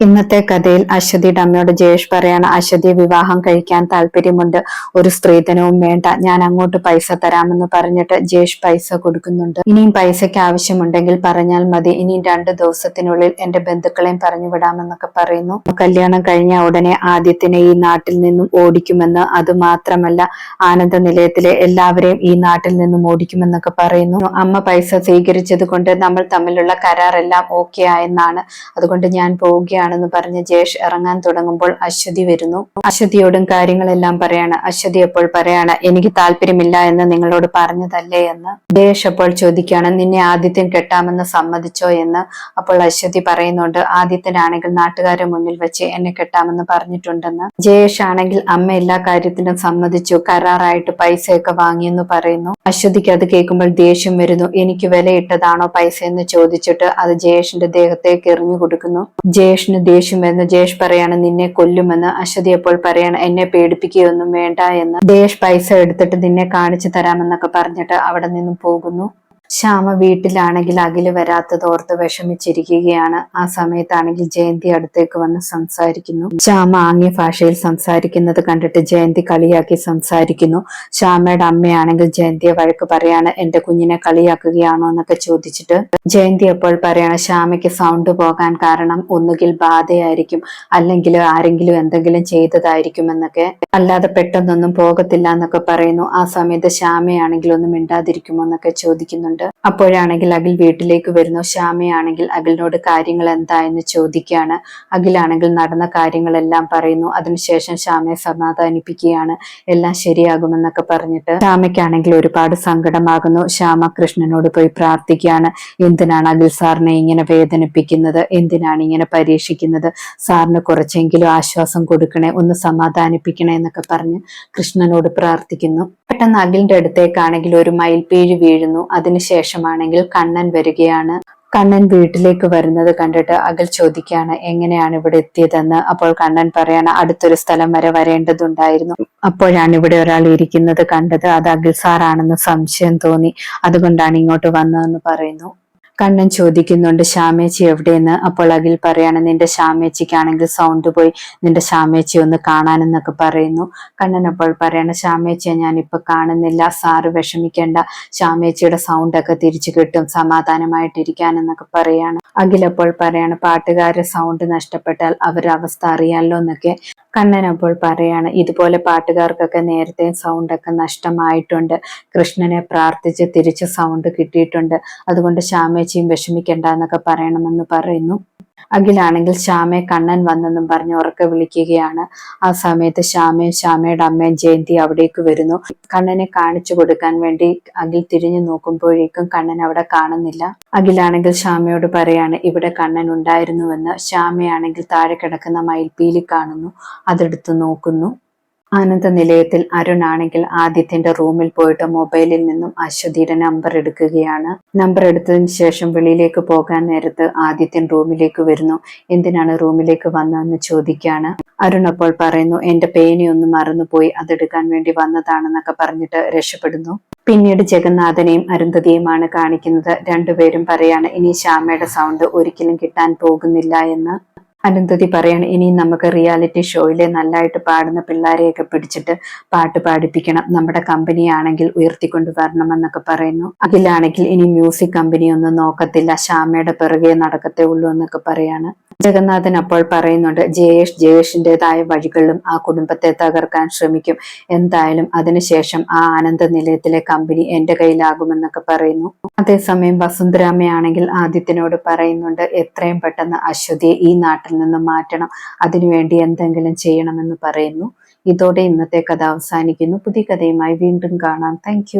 ഇന്നത്തെ കഥയിൽ അശ്വതിയുടെ അമ്മയോട് ജയേഷ് പറയാണ് അശ്വതിയെ വിവാഹം കഴിക്കാൻ താല്പര്യമുണ്ട്. ഒരു സ്ത്രീധനവും വേണ്ട. ഞാൻ അങ്ങോട്ട് പൈസ തരാമെന്ന് പറഞ്ഞിട്ട് ജയേഷ് പൈസ കൊടുക്കുന്നുണ്ട്. ഇനിയും പൈസയ്ക്ക് ആവശ്യമുണ്ടെങ്കിൽ പറഞ്ഞാൽ മതി. ഇനിയും രണ്ട് ദിവസത്തിനുള്ളിൽ എന്റെ ബന്ധുക്കളെയും പറഞ്ഞു വിടാമെന്നൊക്കെ പറയുന്നു. കല്യാണം കഴിഞ്ഞ ഉടനെ ആദ്യത്തിനെ ഈ നാട്ടിൽ നിന്നും ഓടിക്കുമെന്ന്. അത് മാത്രമല്ല ആനന്ദ നിലയത്തിലെ എല്ലാവരെയും ഈ നാട്ടിൽ നിന്നും ഓടിക്കുമെന്നൊക്കെ പറയുന്നു. അമ്മ പൈസ സ്വീകരിച്ചത് കൊണ്ട് നമ്മൾ തമ്മിലുള്ള കരാറെല്ലാം ഓക്കെ ആയെന്നാണ്. അതുകൊണ്ട് ഞാൻ പോവുകയാണെന്ന് പറഞ്ഞ് ജയേഷ് ഇറങ്ങാൻ തുടങ്ങുമ്പോൾ അശ്വതി വരുന്നു. അശ്വതിയോടും കാര്യങ്ങളെല്ലാം പറയാണ്. അശ്വതി അപ്പോൾ പറയാണ് എനിക്ക് താല്പര്യമില്ല എന്ന് നിങ്ങളോട് പറഞ്ഞതല്ലേ എന്ന്? ജയേഷ് അപ്പോൾ ചോദിക്കുകയാണ് നിന്നെ ആദിത്യം കെട്ടാമെന്ന് സമ്മതിച്ചോ എന്ന്? അപ്പോൾ അശ്വതി പറയുന്നുണ്ട് ആദിത്യനാണെങ്കിൽ നാട്ടുകാരെ മുന്നിൽ വെച്ച് എന്നെ കെട്ടാമെന്ന് പറഞ്ഞിട്ടുണ്ടെന്ന്. ജയേഷ് ആണെങ്കിൽ അമ്മ എല്ലാ കാര്യത്തിനും സമ്മതിച്ചു കരാറായിട്ട് പൈസയൊക്കെ വാങ്ങിയെന്ന് പറയുന്നു. അശ്വതിക്ക് അത് കേൾക്കുമ്പോൾ ദേഷ്യം വരുന്നു എനിക്ക് വിലയിട്ടതാണോ പൈസ എന്ന് ചോദിച്ചിട്ട് അത് ജയേഷിന്റെ ദേഹത്തേക്ക് എറിഞ്ഞു കൊടുക്കുന്നു? ജയേഷിന് ദേഷ്യം വരുന്നു ജയേഷ് പറയാണ് നിന്നെ കൊല്ലുമെന്ന് അശ്വതി അപ്പോൾ പറയാണ് എന്നെ പേടിപ്പിക്കുകയൊന്നും വേണ്ട എന്ന്. ജയേഷ് പൈസ എടുത്തിട്ട് നിന്നെ കാണിച്ചു തരാമെന്നൊക്കെ പറഞ്ഞിട്ട് അവിടെ നിന്നും പോകുന്നു. ശ്യാമ വീട്ടിലാണെങ്കിൽ അഖിൽ വരാത്തത് ഓർത്ത് വിഷമിച്ചിരിക്കുകയാണ്. ആ സമയത്താണെങ്കിൽ ജയന്തി അടുത്തേക്ക് വന്ന് സംസാരിക്കുന്നു. ശ്യാമ ആംഗ്യ ഭാഷയിൽ സംസാരിക്കുന്നത് കണ്ടിട്ട് ജയന്തി കളിയാക്കി സംസാരിക്കുന്നു. ശ്യാമയുടെ അമ്മയാണെങ്കിൽ ജയന്തിയെ വഴക്ക് പറയാണ് എന്റെ കുഞ്ഞിനെ കളിയാക്കുകയാണോ? എന്നൊക്കെ ചോദിച്ചിട്ട് ജയന്തി അപ്പോൾ പറയാണ് ശ്യാമയ്ക്ക് സൗണ്ട് പോകാൻ കാരണം ഒന്നുകിൽ ബാധയായിരിക്കും അല്ലെങ്കിൽ ആരെങ്കിലും എന്തെങ്കിലും ചെയ്തതായിരിക്കും എന്നൊക്കെ. അല്ലാതെ പെട്ടെന്നൊന്നും പോകത്തില്ല എന്നൊക്കെ പറയുന്നു. ആ സമയത്ത് ശ്യാമയാണെങ്കിൽ ഒന്നും മിണ്ടാതിരിക്കുമോ എന്നൊക്കെ ചോദിക്കുന്നുണ്ട്. ഉണ്ട് അപ്പോഴാണെങ്കിൽ അഖിൽ വീട്ടിലേക്ക് വരുന്നു. ശ്യാമയാണെങ്കിൽ അഖിലിനോട് കാര്യങ്ങൾ എന്താ എന്ന് ചോദിക്കുകയാണ്. അഖിലാണെങ്കിൽ നടന്ന കാര്യങ്ങളെല്ലാം പറയുന്നു. അതിനുശേഷം ശ്യാമയെ സമാധാനിപ്പിക്കുകയാണ്. എല്ലാം ശരിയാകുമെന്നൊക്കെ പറഞ്ഞിട്ട് ശ്യാമയ്ക്കാണെങ്കിൽ ഒരുപാട് സങ്കടമാകുന്നു. ശ്യാമ കൃഷ്ണനോട് പോയി പ്രാർത്ഥിക്കുകയാണ്. എന്തിനാണ് അഖിൽ സാറിനെ ഇങ്ങനെ വേദനിപ്പിക്കുന്നത്? എന്തിനാണ് ഇങ്ങനെ പരീക്ഷിക്കുന്നത്? സാറിന് കുറച്ചെങ്കിലും ആശ്വാസം കൊടുക്കണേ ഒന്ന് സമാധാനിപ്പിക്കണേ എന്നൊക്കെ പറഞ്ഞ് കൃഷ്ണനോട് പ്രാർത്ഥിക്കുന്നു. പെട്ടെന്ന് അഖിലിന്റെ അടുത്തേക്കാണെങ്കിൽ ഒരു മയിൽപീഴ് വീഴുന്നു. അതിനുശേഷമാണെങ്കിൽ കണ്ണൻ വരികയാണ്. കണ്ണൻ വീട്ടിലേക്ക് വരുന്നത് കണ്ടിട്ട് അകൽ ചോദിക്കുകയാണ് എങ്ങനെയാണ് ഇവിടെ എത്തിയതെന്ന്? അപ്പോൾ കണ്ണൻ പറയാണ് അടുത്തൊരു സ്ഥലം വരെ വരേണ്ടതുണ്ടായിരുന്നു. അപ്പോഴാണ് ഇവിടെ ഒരാൾ ഇരിക്കുന്നത് കണ്ടത്. അത് അഖിൽ സാറാണെന്ന് സംശയം തോന്നി. അതുകൊണ്ടാണ് ഇങ്ങോട്ട് വന്നതെന്ന് പറയുന്നു. കണ്ണൻ ചോദിക്കുന്നുണ്ട് ശ്യാമേച്ചി എവിടെയെന്ന്? അപ്പോൾ അഖിൽ പറയാണ് നിന്റെ ശ്യാമേച്ചിക്കാണെങ്കിൽ സൗണ്ട് പോയി നിന്റെ ശ്യാമേച്ചി ഒന്ന് കാണാനെന്നൊക്കെ പറയുന്നു. കണ്ണൻ അപ്പോൾ പറയാണ് ശ്യാമേച്ചിയെ ഇപ്പൊ കാണുന്നില്ല സാറ് വിഷമിക്കേണ്ട ശ്യാമേച്ചിയുടെ സൗണ്ട് ഒക്കെ തിരിച്ചു കിട്ടും സമാധാനമായിട്ടിരിക്കാനെന്നൊക്കെ പറയാണ്. അഖിൽ അപ്പോൾ പറയാണ് പാട്ടുകാരുടെ സൗണ്ട് നഷ്ടപ്പെട്ടാൽ അവരുടെ അവസ്ഥ അറിയാലോ എന്നൊക്കെ. കണ്ണൻ അപ്പോൾ പറയാണ് ഇതുപോലെ പാട്ടുകാർക്കൊക്കെ നേരത്തെ സൗണ്ട് ഒക്കെ നഷ്ടമായിട്ടുണ്ട്. കൃഷ്ണനെ പ്രാർത്ഥിച്ച് തിരിച്ച് സൗണ്ട് കിട്ടിയിട്ടുണ്ട്. അതുകൊണ്ട് ശ്യാമേച്ചിയും വിഷമിക്കേണ്ട എന്നൊക്കെ പറയണമെന്ന് പറയുന്നു. അഖിലാണെങ്കിൽ ശ്യാമയെ കണ്ണൻ വന്നെന്നും പറഞ്ഞ് ഉറക്കെ വിളിക്കുകയാണ്. ആ സമയത്ത് ശ്യാമയും ശ്യാമയുടെ അമ്മയും ജയന്തി അവിടേക്ക് വരുന്നു. കണ്ണനെ കാണിച്ചു കൊടുക്കാൻ വേണ്ടി അഖിൽ തിരിഞ്ഞു നോക്കുമ്പോഴേക്കും കണ്ണൻ അവിടെ കാണുന്നില്ല. അഖിലാണെങ്കിൽ ശ്യാമയോട് പറയാണ് ഇവിടെ കണ്ണൻ ഉണ്ടായിരുന്നുവെന്ന്. ശ്യാമയാണെങ്കിൽ താഴെ കിടക്കുന്ന മയിൽപ്പീലി കാണുന്നു അതെടുത്ത് നോക്കുന്നു. ആനന്ദ നിലയത്തിൽ അരുൺ ആണെങ്കിൽ ആദിത്യന്റെ റൂമിൽ പോയിട്ട് മൊബൈലിൽ നിന്നും അശ്വതിയുടെ നമ്പർ എടുക്കുകയാണ്. നമ്പർ എടുത്തതിന് ശേഷം വെളിയിലേക്ക് പോകാൻ നേരത്ത് ആദിത്യൻ റൂമിലേക്ക് വരുന്നു. എന്തിനാണ് റൂമിലേക്ക് വന്നതെന്ന് ചോദിക്കുകയാണ്. അരുൺ അപ്പോൾ പറയുന്നു എന്റെ പേനയൊന്ന് മറന്നുപോയി. അതെടുക്കാൻ വേണ്ടി വന്നതാണെന്നൊക്കെ പറഞ്ഞിട്ട് രക്ഷപ്പെടുന്നു. പിന്നീട് ജഗന്നാഥനെയും അരുന്ധതിയുമാണ് കാണിക്കുന്നത്. രണ്ടുപേരും പറയാണ് ഇനി ശ്യാമയുടെ സൗണ്ട് ഒരിക്കലും കിട്ടാൻ പോകുന്നില്ല എന്ന്. അനന്തതി പറയാണ് ഇനിയും നമുക്ക് റിയാലിറ്റി ഷോയിലെ നല്ലതായിട്ട് പാടുന്ന പിള്ളേരെയൊക്കെ പിടിച്ചിട്ട് പാട്ട് പാടിപ്പിക്കണം. നമ്മുടെ കമ്പനി ആണെങ്കിൽ ഉയർത്തിക്കൊണ്ട് വരണമെന്നൊക്കെ പറയുന്നു. അഖിലാണെങ്കിൽ ഇനി മ്യൂസിക് കമ്പനി ഒന്നും നോക്കത്തില്ല. ശ്യാമയുടെ പിറകെ നടക്കത്തേ ഉള്ളൂ എന്നൊക്കെ പറയാണ്. ജഗന്നാഥൻ അപ്പോൾ പറയുന്നുണ്ട് ജയേഷ് ജയേഷിന്റെതായ വഴികളിലും ആ കുടുംബത്തെ തകർക്കാൻ ശ്രമിക്കും. എന്തായാലും അതിനുശേഷം ആ ആനന്ദ നിലയത്തിലെ കമ്പനി എന്റെ കയ്യിലാകുമെന്നൊക്കെ പറയുന്നു. അതേസമയം വസുന്ധരാമയാണെങ്കിൽ ആദിത്യനോട് പറയുന്നുണ്ട് എത്രയും പെട്ടെന്ന് അശ്വതിയെ ഈ നാട്ടിൽ നിന്ന് മാറ്റണം. അതിനുവേണ്ടി എന്തെങ്കിലും ചെയ്യണമെന്ന് പറയുന്നു. ഇതോടെ ഇന്നത്തെ കഥ അവസാനിക്കുന്നു. പുതിയ കഥയുമായി വീണ്ടും കാണാം. താങ്ക്